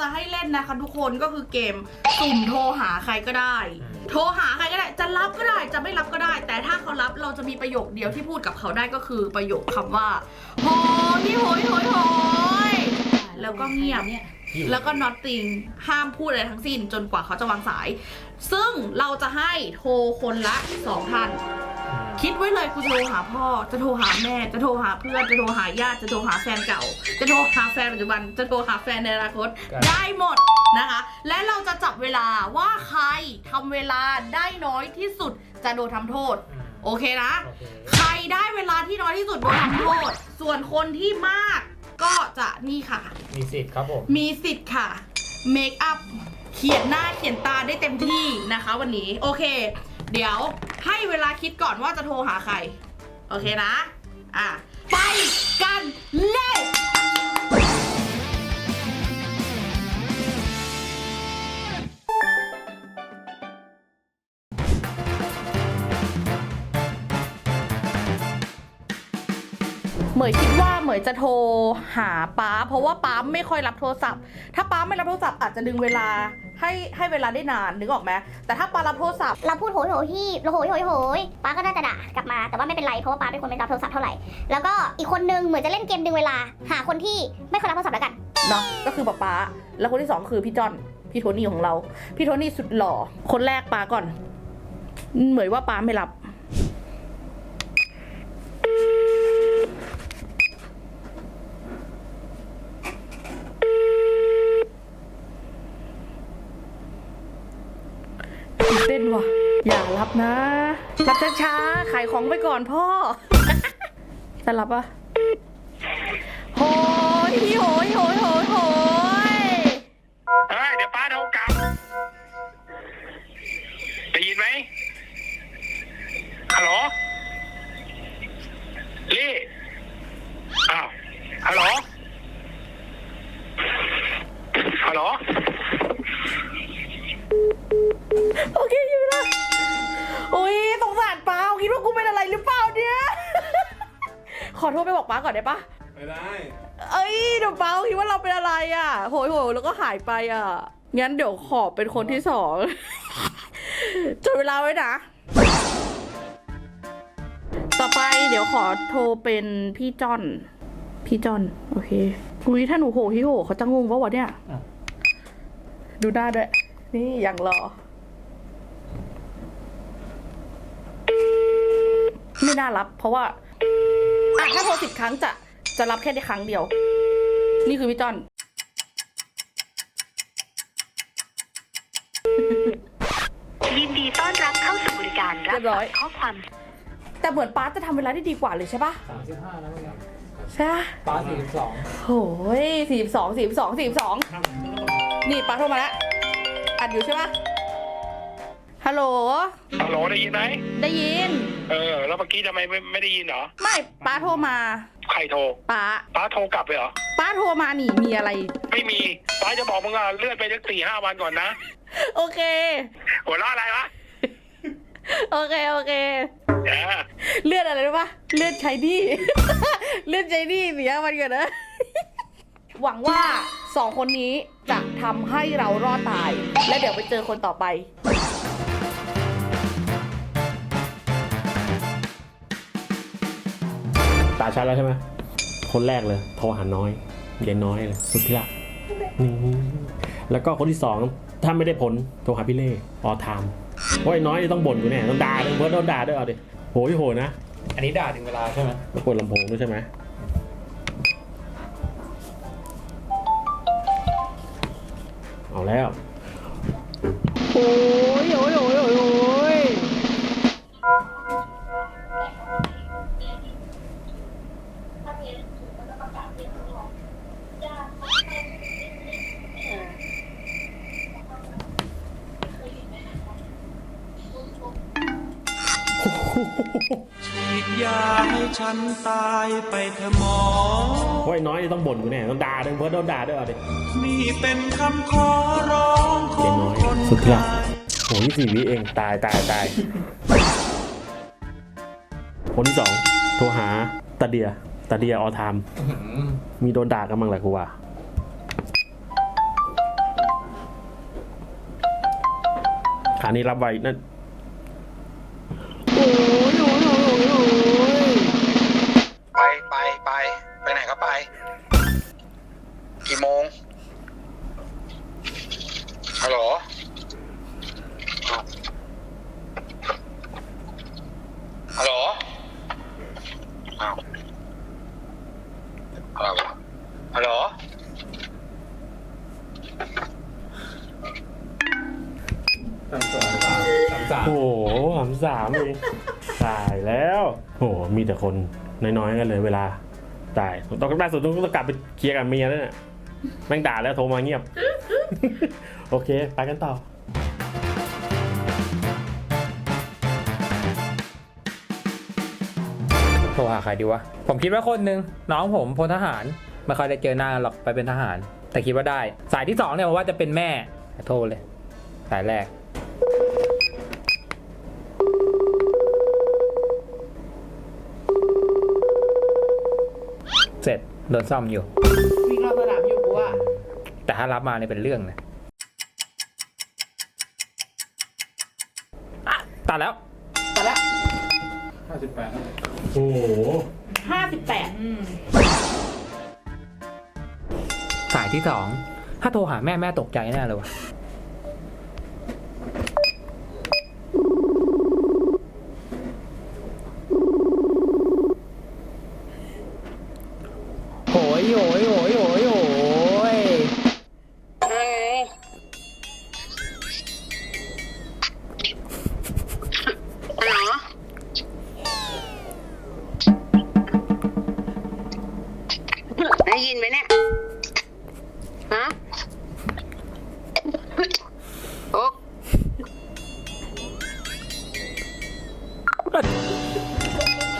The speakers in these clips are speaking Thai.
จะให้เล่นนะคะ ทุกคนก็คือเกมสุ่มโทรหาใครก็ได้ โทรหาใครก็ได้ จะรับก็ได้จะไม่รับก็ได้ แต่ถ้าเขารับเราจะมีประโยคเดียวที่พูดกับเขาได้ก็คือประโยคคำว่าโหยโหยโหยโหยแล้วก็เงียบแล้วก็ nothing ห้ามพูดอะไรทั้งสิ้นจนกว่าเขาจะวางสาย ซึ่งเราจะให้โทรคนละสองท่าน คิดไว้เลยกูจะโทรหาพ่อ จะโทรหาแม่ จะโทรหาเพื่อน จะโทรหาญาติ จะโทรหาแฟนเก่า จะโทรหาแฟนปัจจุบัน จะโทรหาแฟนในอนาคต ได้หมดนะคะ และเราจะจับเวลาว่าใครทำเวลาได้น้อยที่สุดจะโดนทำโทษ โอเคนะโอเคใครได้เวลาที่น้อยที่สุดโดนทำโทษ ส่วนคนที่มากก็จะนี่ค่ะ มีสิทธิ์ครับผม มีสิทธิ์ค่ะ เมคอัพ เขียนหน้าเขียนตาได้เต็มที่นะคะวันนี้ โอเค เดี๋ยว ให้เวลาคิดก่อนว่าจะโทรหาใคร โอเคนะ อะ ไปกันเลยเหมยคิดว่าเหมยจะโทรหาป๊าเพราะว่าป๊าไม่ค่อยรับโทรศัพท์ ถ้าป๊าไม่รับโทรศัพท์อาจจะดึงเวลา ให้ให้เวลาได้นานนึกออกไหมแต่ถ้าป๊ารับโทรศัพท์เราพูดโหยโหยที่โหยโหยโหยป้าก็น่าจะด่ากลับมา แต่ว่าไม่เป็นไรเพราะว่าป้าเป็นคนไม่รับโทรศัพท์เท่าไหร่ แล้วก็อีกคนนึงเหมือนจะเล่นเกมดึงเวลา หาคนที่ไม่ค่อยรับโทรศัพท์แล้วกัน เนาะก็คือป๊าป๊าแล้วคนที่สองคือพี่จอนพี่โทนี่ของเรา พี่โทนี่สุดหล่อคนแรกป๊าก่อน เหมยว่าป๊าไม่รับ ตื่นเต้นว่ะ อย่ารับนะ รับ ช้าๆ ขายของไปก่อนพ่อจะรับปะโหยโหยโหย ทษไปบอกป้าก่อนได้ปะไม่ได้ เอ้ยเดี๋ยวป้าคิดว่าเราเป็นอะไรอะ โหยโหยแล้วก็หายไปอะ งั้นเดี๋ยวขอเป็นคนที่สองจดเวลาไว้นะ ต่อไปเดี๋ยวขอโทรเป็นพี่จอน พี่จอน โอเคอุ้ยถ้าหนูโหพี่โหเขาจะงงปะวะเนี่ย อะ ดูหน้าด้วย นี่อย่างรอ ไม่น่ารับ เพราะว่าอะ ถ้าโทรสิบครั้งจะจะรับแค่ได้ครั้งเดียว นี่คือพี่จอนยินดีต้อนรับเข้าสู่บริการรับเรียบร้อยข้อความ แต่เหมือนป้าจะทำเวลาได้ดีกว่าเลยใช่ปะสามสิบห้าแล้วครับใช่ปะป้าสี่สิบสองโหยสี่สองสี่สองสี่สองนี่ป้าโทรมาแล้วอัดอยู่ใช่ปะฮัลโหลฮัลโหลได้ยินไหมได้ยิน เออ แล้วเมื่อกี้ทำไมไม่ไม่ได้ยินเหรอ ไม่ป้าโทรมาใครโทรป้าป้าโทรกลับไปเหรอ ป้าโทรมานี่มีอะไร ไม่มีป้าจะบอกมึงอะเลื่อนไปสักสี่ห้าวันก่อนนะ โอเค หัวเราะอะไรวะ โอเคโอเค เออเลื่อนอะไรรู้ปะเลื่อนใช้หนี่ เลื่อนใช้หนี่เสียมันก่อนนะ หวังว่าสองคนนี้จะทำให้เรารอดตาย และเดี๋ยวไปเจอคนต่อไป ตาชัดแล้วใช่ไหมคนแรกเลยโทรหาน้อยเย็นน้อยเลยสุดที่รักนี่แล้วก็คนที่สองถ้าไม่ได้ผลโทรหาพี่เล่ออไทม์เพราะไอ้น้อยนี่ต้องบ่นกูแน่ต้องด่าเลยเพิร์ดโดนด่าด้วยเอาดิโหยโหนะ อันนี้ด่าถึงเวลาใช่ไหมแล้วเปิดลำโพงด้วยใช่ไหมเอาแล้ว โอ้ย กันตายไปเถอะหมอโอ้ยน้อยต้องบ่นกูแน่ต้องด่าด้วยเพิร์ดต้อด่าด้วยเอาดินี่เป็นคำขอร้องของคนสุดที่รัโอ้ยสี่วิเองตายตายตายคนที่สองโทรหาตาเดียตาเดียออทามมีโดนด่ากันบ้างแหละกูว่าอันนี้รับไว้นั่น สามสามโอ้โหสามสามเองตายแล้วโอ้โหมีแต่คนน้อยๆกันเลยเวลาตายต้องล่าสุดต้องกลับไปเคลียร์กับเมียแล้วเนี่ยแม่งด่าแล้วโทรมาเงียบ โอเค ไปกันต่อโทรหาใครดีวะ ผมคิดว่าคนหนึ่งน้องผมพลทหารไม่ค่อยได้เจอหน้าหรอกไปเป็นทหาร แต่คิดว่าได้ สายที่สองเนี่ยผมว่าจะเป็นแม่ โทรเลย สายแรก เสร็จโดนซ่อมอยู่ วิ่งรอบสนามอยู่กูอะแต่ถ้ารับมาเนี่ยเป็นเรื่องนะอะตัดแล้ว แต่ละห้าสิบแปดโอ้โหห้าสิบแปดสายที่สอง ถ้าโทรหาแม่แม่ตกใจแน่เลยวะ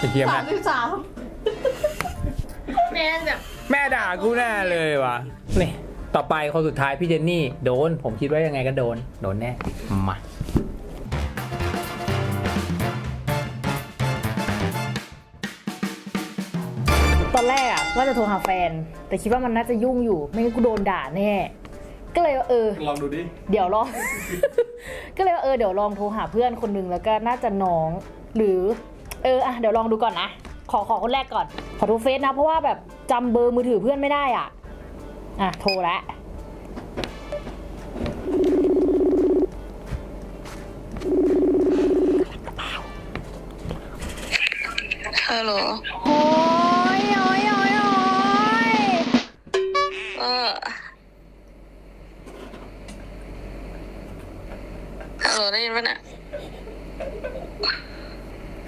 ไอ้เทียสาแม่มสิบสามแม่งแบบแม่ด่ากูแน่เลยวะนี่ต่อไปคนสุดท้ายพี่เจนนี่โดน ผมคิดว่ายังไงก็โดน โดนแน่มาตอนแรกอะว่าจะโทรหาแฟน แต่คิดว่ามันน่าจะยุ่งอยู่ ไม่งั้นกูโดนด่าแน่ ก็เลยว่าเออ ลองดูดิ เดี๋ยวลอง ก็เลยว่าเออเดี๋ยวลองโทรหาเพื่อนคนหนึงแล้วก็น่าจะน้อง หรือ เอออะเดี๋ยวลองดูก่อนนะ ขอขอคนแรกก่อน ขอโทรเฟซนะ เพราะว่าแบบจำเบอร์มือถือเพื่อนไม่ได้อะ อะ โทรแล้วฮัลโหลโอ้ยโอ้ยโอ้ยโอ้ยเออฮัลโหลได้ยินปะเนี่ย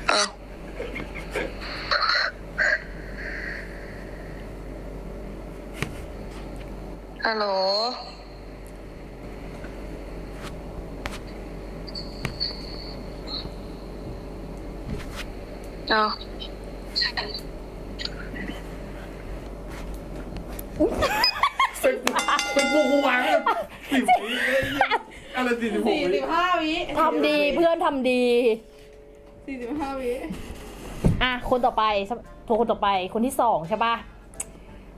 เออ ฮัลโหล เอาเป็นพวกกูวางสิบวิอะไรสี่สิบหกสี่สิบห้าวิทำดีเพื่อนทำดี สี่สิบห้าวิอะ คนต่อไปโทรคนต่อไปคนที่สองใช่ปะ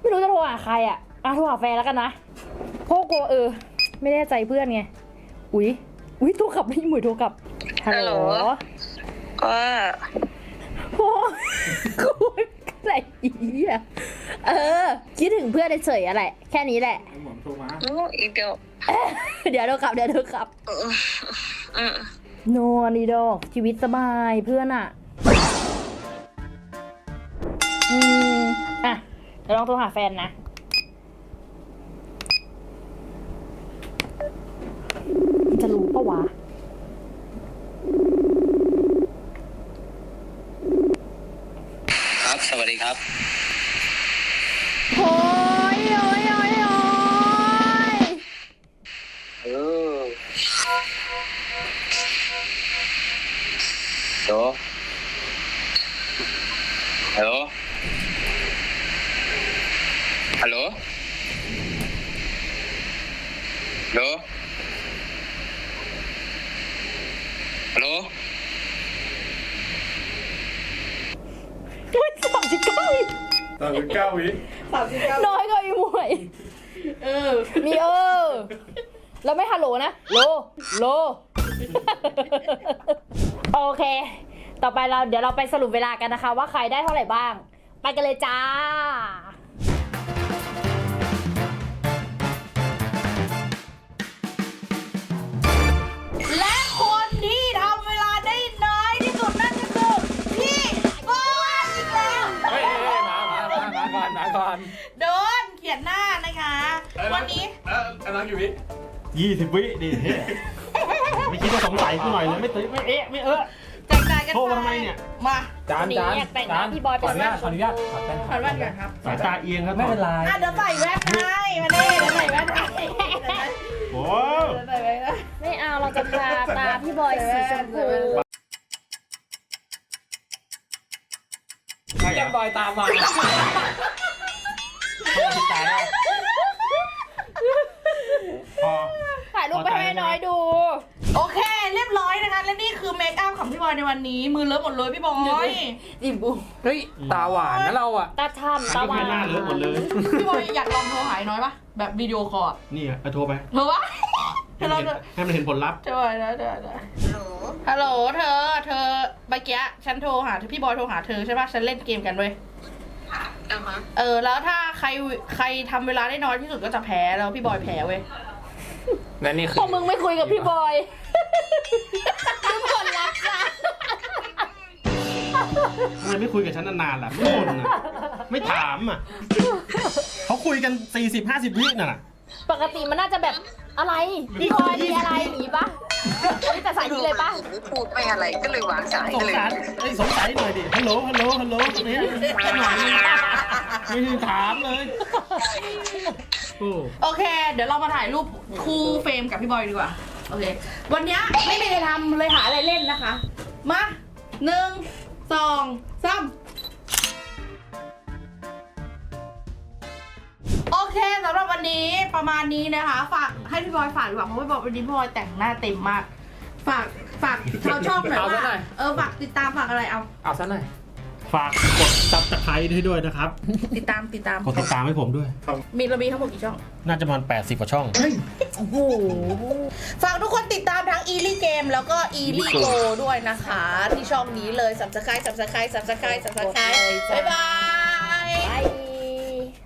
ไม่รู้จะโทรหาใครอะ อะโทรหาแฟนแล้วกันนะเพราะกลัวเออ ไม่แน่ใจเพื่อนไง อุ๊ย อุ๊ยโทรกลับไม่หมวยโทรกลับ ฮัลโหลว่าโอ้กูอะไรอะเออ คิดถึงเพื่อนเฉยๆอะไร แค่นี้แหละ หมอโทรมาโอ้อีกเดียวเดี๋ยวโทรกลับ เดี๋ยวโทรกลับอืมนอนดีดอกชีวิตสบายเพื่อนอะ อืม อะเดี๋ยวลองโทรหาแฟนนะ จะ รู้ปะวะ ครับ สวัสดีครับ โอ้ยโอ้ยโอ้ยโอ้ย เออโหลฮัลโหล ฮัลโหล ฮัลโหล ฮัลโหล สามสิบเก้า ตอนเก้าวิสามสิบเก้าน้อยกว่าอีหมวย เออมีเออ แล้วไม่ฮัลโหลนะ โล โล โอเค ต่อไปเราเดี๋ยวเราไปสรุปเวลากันนะคะ ว่าใครได้เท่าไหร่บ้าง ไปกันเลยจ้า นนั้นอยู่พี่ยี่สิบวิดิเฮ้ยไม่คิดว่าสงสัยกูหน่อยเลยไม่ตื่นไม่เอ๊ะไม่เออแจกจ่ายกันโทรมาทำไมเนี่ย มาจานจานอยากแต่งน้าจานพี่บอยเป็ขอนอนุญาตขออนุญาตขอแต่งขอแว่นก่อนครับสายตาเอียงครับไม่เป็นไรอะเดี๋ยวใส่แว่นให้มาเน่เดี๋ยวใส่แว่นให้เดี๋ยวโอ้ใส่แว่นให้ ไม่เอาเราจะทาตาพี่บอยสีชมพูใช่เหรแก้มบอยตามมา อยดู โอเค เรียบร้อยนะคะ และนี่คือเมคอัพของพี่บอยในวันนี้ มือเลอะหมดเลยพี่บอยดิบูเฮ้ย ตาหวานนะเราอะ ตาช่ำตาหวาไม่น่านเลอะหมดเลย พี่บอยอยากลองโทรหายน้อยปะแบบวิดีโอคอลอะนี่อะเอาโทรไปเธอวะให้เรามันเห็นให้มันเห็นผลลัพธ์เธอนะเธอนะฮัลโหลเธอ เธอเมื่อกี้ฉันโทรหาพี่บอยโทรหาเธอใช่ปะฉันเล่นเกมกันเว้ยอ่าฮะเออแล้วถ้าใครใครทำเวลาได้น้อยที่สุดก็จะแพ้แล้วพี่บอยแพ้เว้ย และนี่คืพออมึงไม่คุยกับพี่บอยทุกคนรักจ้ะทำไมไม่คุยกับฉันนานๆล่ะ ไม่บ่นอะ ไม่ถามอะเขาคุยกัน 40 50วิน่ะ ปกติมันน่าจะแบบอะไร พี่บอยมีอะไรอย่างงี้ปะอันนี้แต่สายนี้เลยปะไม่พูดไม่อะไรก็เลยวางสายสก็งเลย สารไอ้ยสงสัยหน่อยดิ ฮัลโหล ฮัลโหล ฮัลโหลเนี่ยหน่อยนึง ไม่ได้ถามเลยโอ้โอเค เดี๋ยวเรามาถ่ายรูปคู่เฟรมกับพี่บอยดีกว่า โอเค วันเนี้ยไม่มีอะไรทำเลยหาอะไรเล่นนะคะ มาหนึ่งสองสามโอเคสำหรับวันนี้ประมาณนี้นะคะ ฝากให้พี่บอยฝากดีกว่าเพราะว่าวันนี้พี่บอยแต่งหน้าเต็มมาก ฝากฝากชาวช่องหน่อยว่าเออฝากติดตามฝากอะไรเอา เอาซะหน่อย ฝากกดซับสไครต์ให้ด้วยนะครับ ติดตามติดตาม กดติดตามให้ผมด้วย มีเรามีทั้งหมดกี่ช่อง น่าจะประมาณ80กว่าช่อง โอ้โห ฝากทุกคนติดตามทั้ง e ีลี่เกมแล้วก็ e ีลี่โกด้วยนะคะ ที่ช่องนี้เลย subscribe subscribe subscribe subscribe บ๊ายบาย